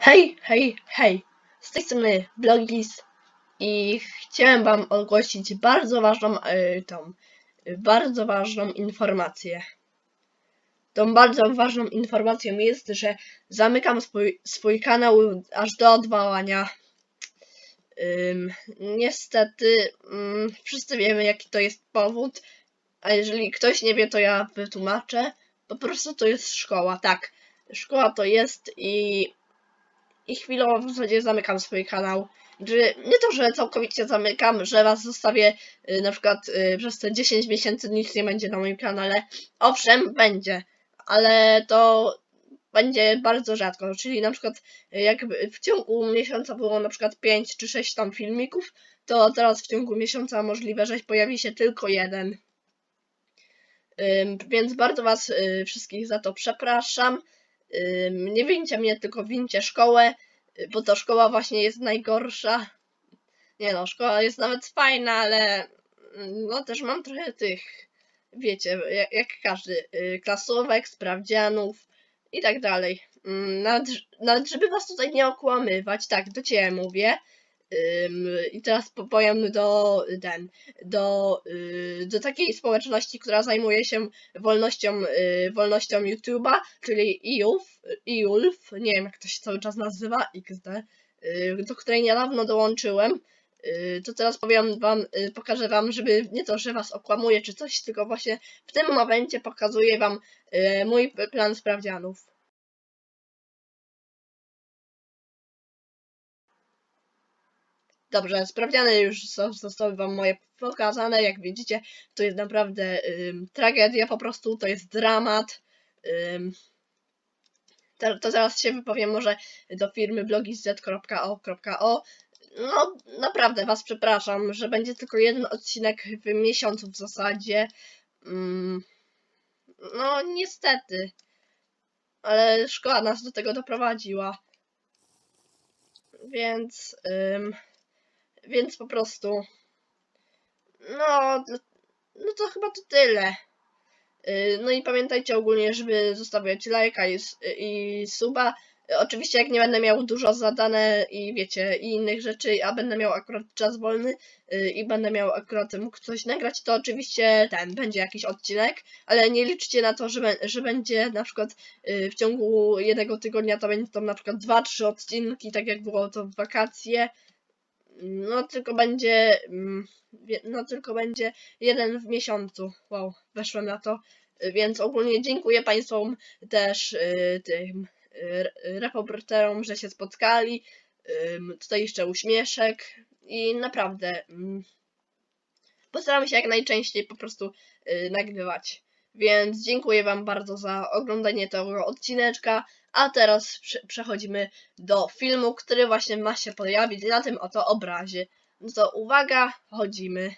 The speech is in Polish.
Hej, hej, hej! Z tej strony Blogis i chciałem wam ogłosić bardzo ważną, e, tą, e, bardzo ważną informację. Tą bardzo ważną informacją jest, że zamykam swój, swój kanał aż do odwołania. Niestety, ym, wszyscy wiemy jaki to jest powód, a jeżeli ktoś nie wie, to ja wytłumaczę. Po prostu to jest szkoła, tak. Szkoła to jest i i chwilowo w zasadzie zamykam swój kanał. Że nie to, że całkowicie zamykam, że was zostawię y, na przykład y, przez te 10 miesięcy nic nie będzie na moim kanale. Owszem, będzie, ale to będzie bardzo rzadko. Czyli na przykład y, jakby w ciągu miesiąca było na przykład 5 czy 6 tam filmików, to teraz w ciągu miesiąca możliwe, że pojawi się tylko jeden. Więc bardzo was y, wszystkich za to przepraszam. Nie wincie mnie, tylko wincie szkołę, y, bo to szkoła właśnie jest najgorsza. Nie no, szkoła jest nawet fajna, ale mm, no też mam trochę tych, wiecie, jak, jak każdy, klasówek, sprawdzianów i tak dalej. Ym, Nawet, nawet żeby was tutaj nie okłamywać, tak, do ciebie mówię. I teraz po- powiem do ten, do, y, do takiej społeczności, która zajmuje się wolnością, y, wolnością YouTube'a, czyli IUF, IULF, nie wiem jak to się cały czas nazywa, XD, y, do której niedawno dołączyłem. Y, To teraz powiem wam, y, pokażę wam, żeby nie to, że was okłamuję czy coś, tylko właśnie w tym momencie pokazuję wam y, mój plan sprawdzianów. Dobrze, sprawdziane już zostały wam moje pokazane, jak widzicie, to jest naprawdę ym, tragedia po prostu, to jest dramat. Ym, to, to zaraz się wypowiem może do firmy blogizz.o.o. No, naprawdę was przepraszam, że będzie tylko jeden odcinek w miesiącu w zasadzie. Ym, no, niestety. Ale szkoła nas do tego doprowadziła. Więc, ym, więc po prostu. No, no to chyba to tyle. Yy, No i pamiętajcie ogólnie, żeby zostawiać lajka i, i suba. Yy, Oczywiście jak nie będę miał dużo zadane i wiecie, i innych rzeczy, a będę miał akurat czas wolny yy, i będę miał akurat mógł coś nagrać, to oczywiście ten, będzie jakiś odcinek, ale nie liczcie na to, że, że będzie na przykład yy, w ciągu jednego tygodnia to będzie tam na przykład 2-3 odcinki, tak jak było to w wakacje. No tylko będzie, mm, no tylko będzie jeden w miesiącu. Wow, weszłem na to. Y, Więc ogólnie dziękuję Państwu też y, tym y, reporterom, że się spotkali. Tutaj jeszcze uśmieszek i naprawdę mm, postaram się jak najczęściej po prostu y, nagrywać. Więc dziękuję Wam bardzo za oglądanie tego odcineczka. A teraz prze- przechodzimy do filmu, który właśnie ma się pojawić na tym oto obrazie. No to uwaga, chodzimy.